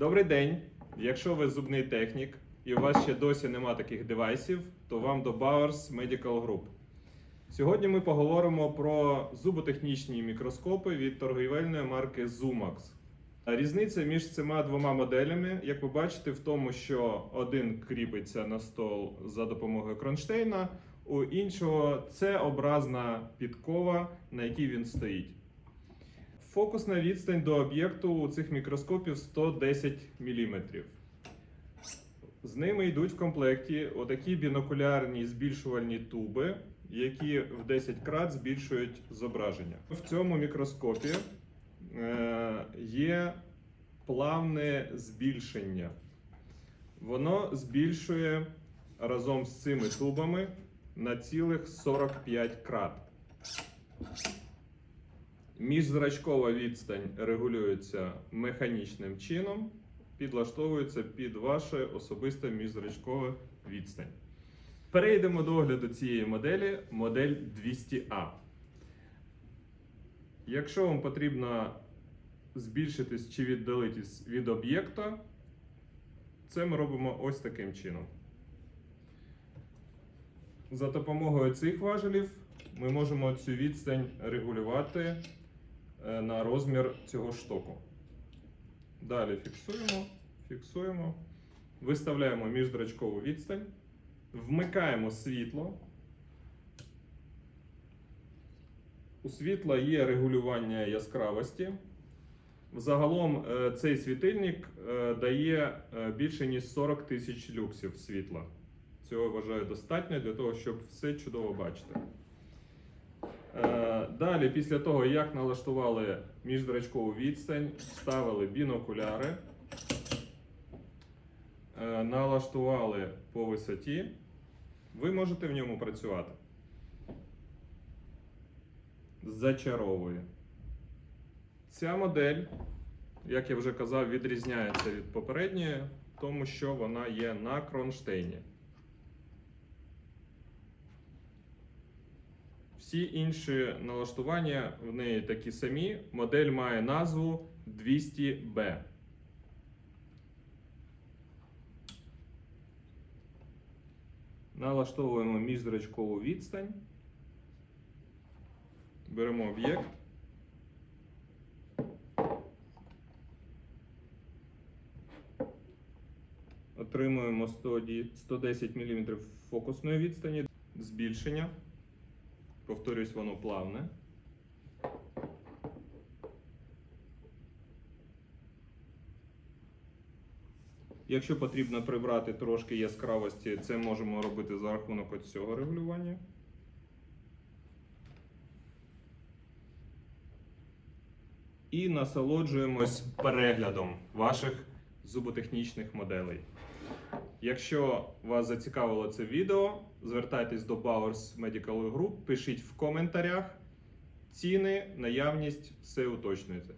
Добрий день! Якщо ви зубний технік і у вас ще досі нема таких девайсів, то вам до Bowers Medical Group. Сьогодні ми поговоримо про зуботехнічні мікроскопи від торгівельної марки Zumax. Різниця між цими двома моделями, як ви бачите, в тому, що один кріпиться на стол за допомогою кронштейна, у іншого це образна підкова, на якій він стоїть. Фокусна відстань до об'єкту у цих мікроскопів 110 мм. З ними йдуть в комплекті отакі бінокулярні збільшувальні туби, які в 10 крат збільшують зображення. В цьому мікроскопі е, є плавне збільшення. Воно збільшує разом з цими тубами на цілих 45 крат. Міжзрачкова відстань регулюється механічним чином, підлаштовується під ваше особисте міжзрачкове відстань. Перейдемо до огляду цієї моделі, модель 200A. Якщо вам потрібно збільшитись чи віддалитись від об'єкта, це ми робимо ось таким чином. За допомогою цих важелів ми можемо цю відстань регулювати на розмір цього штоку. Далі фіксуємо, фіксуємо, виставляємо міждрачкову відстань, вмикаємо світло. У світла є регулювання яскравості. Взагалом е, цей світильник е, дає е, більше ніж 40 тисяч люксів світла. Цього вважаю достатньо для того, щоб все чудово бачити. Е, Далі, після того, як налаштували міждрачкову відстань, вставили бінокуляри, е, налаштували по висоті, ви можете в ньому працювати. Зачаровує. Ця модель, як я вже казав, відрізняється від попередньої, тому що вона є на кронштейні. Всі інші налаштування в неї такі самі. Модель має назву 200B. Налаштовуємо міжзрачкову відстань. Беремо об'єкт. Отримуємо 110 мм фокусної відстані, збільшення. Повторюсь, воно плавне. Якщо потрібно прибрати трошки яскравості, це можемо робити за рахунок ось цього регулювання. І насолоджуємось переглядом ваших зуботехнічних моделей. Якщо вас зацікавило це відео, звертайтесь до Bowers Medical Group, пишіть в коментарях ціни, наявність, все уточнюйте.